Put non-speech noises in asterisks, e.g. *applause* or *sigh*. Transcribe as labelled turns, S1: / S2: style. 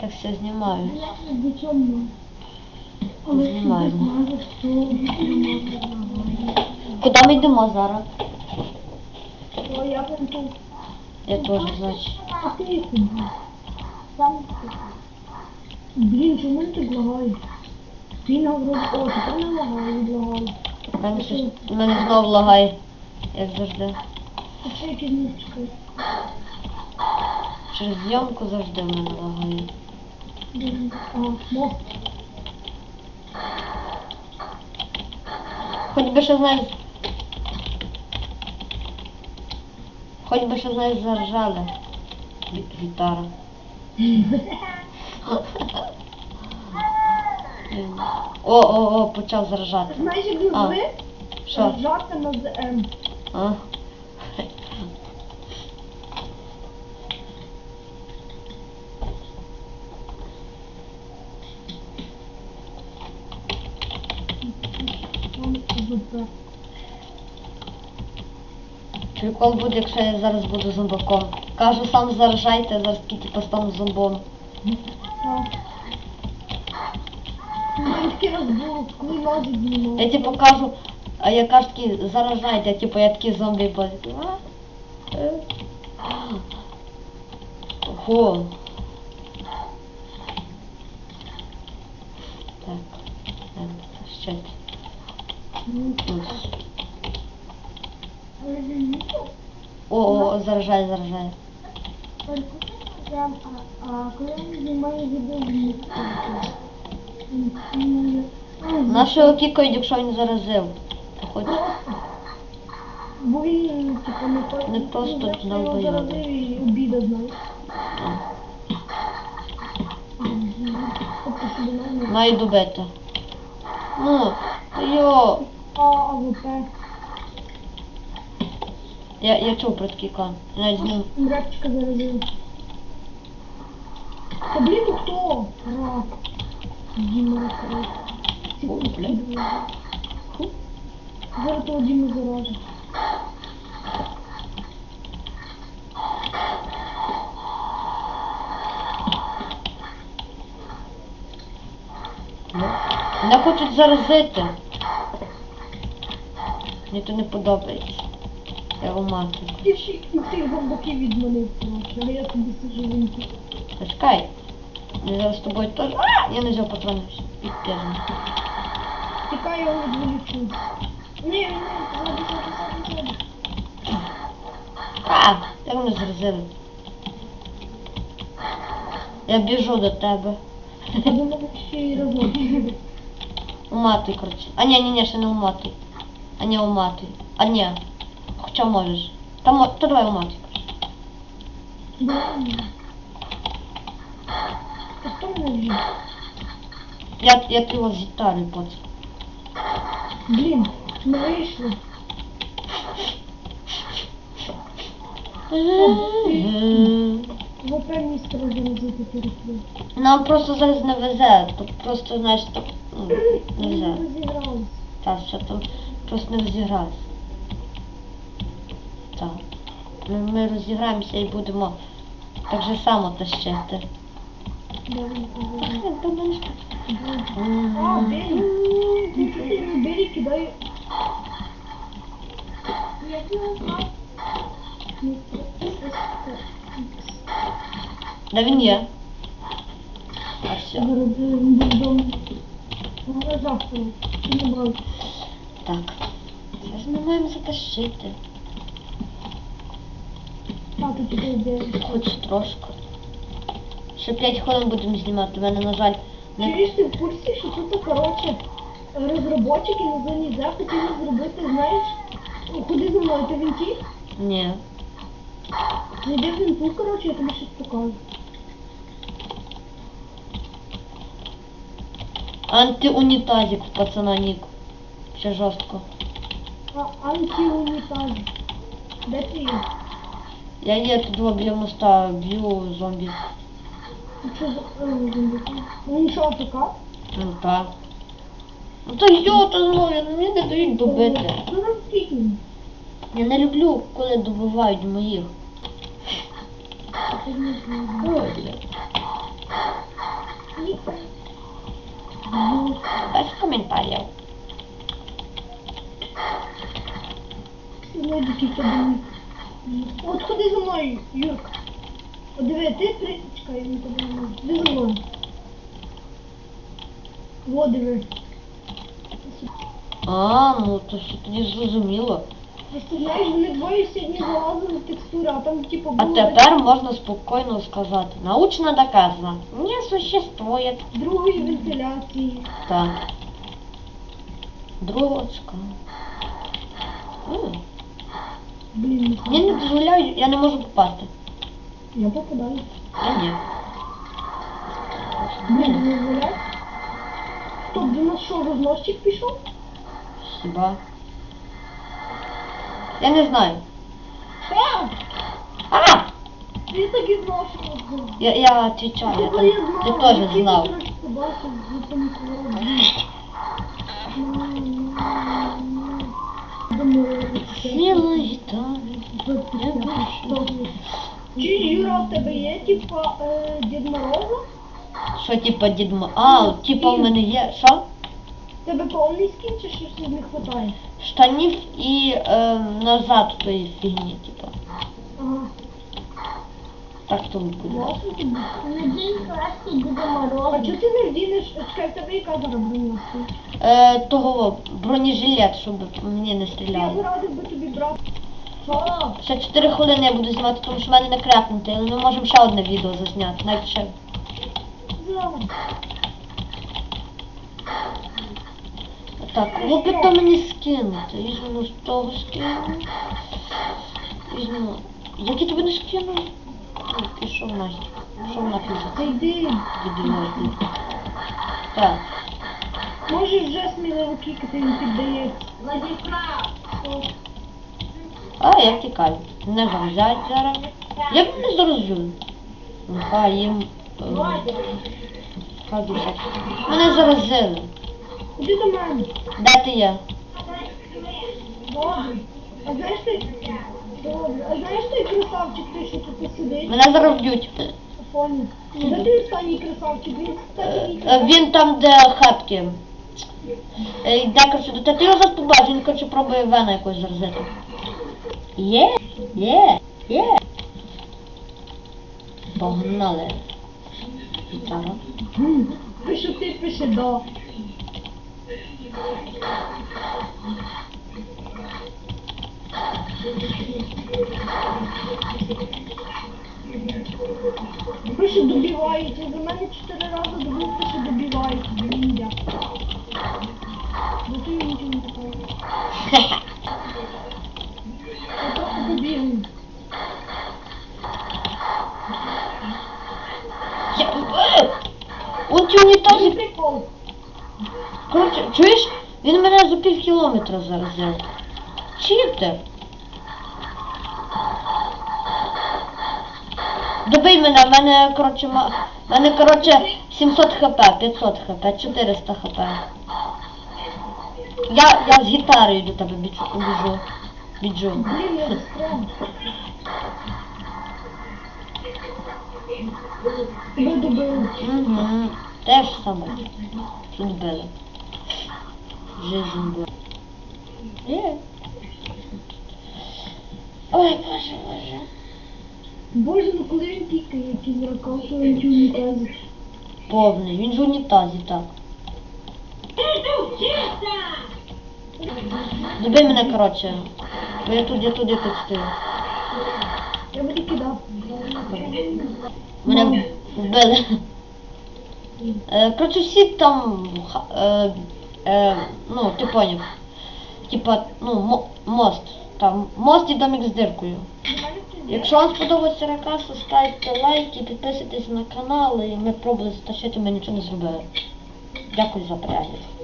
S1: Так все знімаю.
S2: Не ти
S1: Знімаємо. Куди ми йдемо зараз?
S2: Я
S1: теж, значить.
S2: Ти ти. Блін, чому не так лагає? Він говорить, о, тепер не лагає, відлагає.
S1: У мене щось, мене знов лагає, як завжди. Через зйомку завжди мене лагає. Хоч би що знаєш. Хоч би що знаєш заржали. Гі- Гітара. О, о, о, почав заражати.
S2: Знаєш, як ви
S1: Що?
S2: ржати на ЗМ.
S1: А?
S2: Там АВП.
S1: Прикол буде, якщо я зараз буду зомбаком. Кажу, сам заражайте, зараз тільки постану зомбом.
S2: Так. Такий коли знімав.
S1: Я типу кажу, а я кажу такі, заражайте, а типу я такий зомбі буду. А? Е. Ого. Так, так, ще. Ось. О, о, о, заражає,
S2: а, а Ютубі,
S1: Нашого кікають, якщо він заразив. То хоч
S2: не
S1: просто
S2: ну, знаєш,
S1: знав
S2: його
S1: би я.
S2: заразив і обіда, знаєш. Тобто, щоб вона не-
S1: маю добити. Ну, йо.
S2: А, АВП.
S1: Я, я чув про такий кан. Навіть з ним.
S2: Репчика заразив. Та блін, ну хто? Рак. Діма рак.
S1: О, блін.
S2: Зараз того Діма заражить.
S1: Мене хочуть заразити. Мені то не подобається. Я уматую.
S2: Ти ще і тих бомбаків відманив трохи, а я тобі сижу в інті.
S1: Почекай. Я зараз з тобою теж. А! Я не взяв патрони. Підпірно.
S2: Тікай, я його відволічу. Ні, ні, ззаді, ззаді, ззаді.
S1: А! Як мене заразили? Я біжу до тебе.
S2: А до мене ще й разом.
S1: Уматуй, коротше. А ні, ні, ні, ще не уматуй. А ні, уматуй. А ні. Хоча можеш. Та. Та давай
S2: мене?
S1: Я, я ти з гітарою поц.
S2: Блін, не вийшло. ВП містера заразити перекрив.
S1: Нам просто зараз не везе. То просто, знаєш, так ну, не везе.
S2: розігралися.
S1: Так, що там просто не розігрався. Так. Ми, розіграємося і будемо так же само тащити.
S2: А?
S1: Де він є? А все. Так. Зараз ми маємо затащити.
S2: Тут Белі.
S1: Хоч трошки. Ще 5 хвилин будемо знімати. У мене, на жаль, не...
S2: Чуєш, ти в курсі, що тут, коротше, розробники на зоні З хотіли зробити, знаєш, ну, ходи зі мною, ти він ті?
S1: Ні.
S2: Зайди в вінту, коротше, я тобі щось покажу.
S1: Антиунітазик в пацана Нік. Ще жорстко.
S2: А, антиунітаз. Де ти є?
S1: Я є тут біля моста, б'ю зомбі.
S2: Він що, АФК?
S1: Ну так. Ну то йота знову, мені не дають добити. Я не люблю, коли
S2: добывают моих.
S1: Ой, Без коментарів.
S2: Сьогодні тільки От ходи за мною, Юрка. От диви, ти при... Чекай, я не можу. Іди за мною. Во, диви.
S1: А, ну то що тоді зрозуміло.
S2: Просто знаєш, вони двоє сьогодні залазили в текстуру, а там типу
S1: А
S2: було
S1: тепер можна спокійно сказати. Научно доказано. Не существует.
S2: другої вентиляції.
S1: Так. Дрочка. М.
S2: Блін, не
S1: Я не дозволяю, я не можу попасти.
S2: Я попадаю.
S1: Я ні.
S2: Блін, не дозволяй. Стоп, до нас що, розносчик пішов?
S1: Хіба? Я не знаю.
S2: А!
S1: А!
S2: Я так і знав, що я.
S1: Я, я отвечаю, я
S2: я
S1: там,
S2: знав,
S1: ти теж знав.
S2: ти трохи побачив, за цим коворотом. Думаю,
S1: Сіла гітара.
S2: Чи Юра, в тебе є, типа, е, Дід Мороза?
S1: Що типа дід Мо- А, типа в мене є. Що?
S2: В тебе повний скін, чи щось не вистачає?
S1: Штанів і е, назад тої фігні, типа.
S2: Ага.
S1: Так то буде.
S2: Власне тобі.
S3: Надій краще Діда
S2: А
S3: Мороза.
S2: чого ти не вдінеш, чекай, в тебе яка зараз броня?
S1: Е, того бронежилет, щоб мені не
S2: Я
S1: стріляли.
S2: зарадив би тобі брати. Що?
S1: Ще 4 хвилини я буду знімати, тому що в мене не крякнути, але ми можемо ще одне відео зазняти. Навіть ще. Так, кого то мені скинути? Візьму з того скину. Візьму. Як я тобі не скину? Ну, Пішов Настя. Пішов на
S2: Та
S1: пізно.
S2: йди.
S1: Дебільно. Так.
S2: Можеш вже сміливо кікати, він піддається.
S3: Владислав.
S1: А, я втікаю. Не завзять зараз. Я б не зрозумів. Нехай їм. е, Хай душать. Мене заразили.
S2: Іди до мене.
S1: Де ти є?
S2: А знаєш ти... Добре. А знаєш той красавчик, той, що тут сидить?
S1: Мене зараз вб'ють.
S2: Де ти останній красавчик? Він, кстати, мій
S1: Е. Він там, де хатки. Е, Йде, коротше, до. Ти його зараз побачиш, він, коротше, пробує вена якось заразити. Є, є, є. Погнали. Гітара.
S2: М, Пише ти, пише да. Пише добивається. За мене чотири рази добив, пише добивається. Блін, я. Ну ти нічого не *laughs* такого. Я трохи побігаю.
S1: Я... Е! Он ті
S2: Це
S1: унітази.
S2: прикол.
S1: Коротше, чуєш? Він кілометра заразив. Читер. Добий мене, в мене, коротше, ма... в мене, коротше, 700 хп, 500 хп, 400 хп. Я, я з гітарою до тебе біжу. біжу.
S2: Застряг.
S1: Угу. Те ж саме. Тут били. Жизнь була. Є. Ой, боже, боже.
S2: Боже, ну коли він пікає, який зракав, то він ті унітази.
S1: Повний. Він в унітазі, так. Добий мене, коротше. Бо я тут, я тут, я тут стою.
S2: Я буду кидав.
S1: Мене вбили. Е, Коротше, всі там, е, е, ну, ти поняв. Типа, ну, мост. Там мост і домик з диркою. Якщо вам сподобається ракаса, ставте лайки, підписуйтесь на канал і ми пробували затащити, ми нічого не зробили. Дякую за перегляд.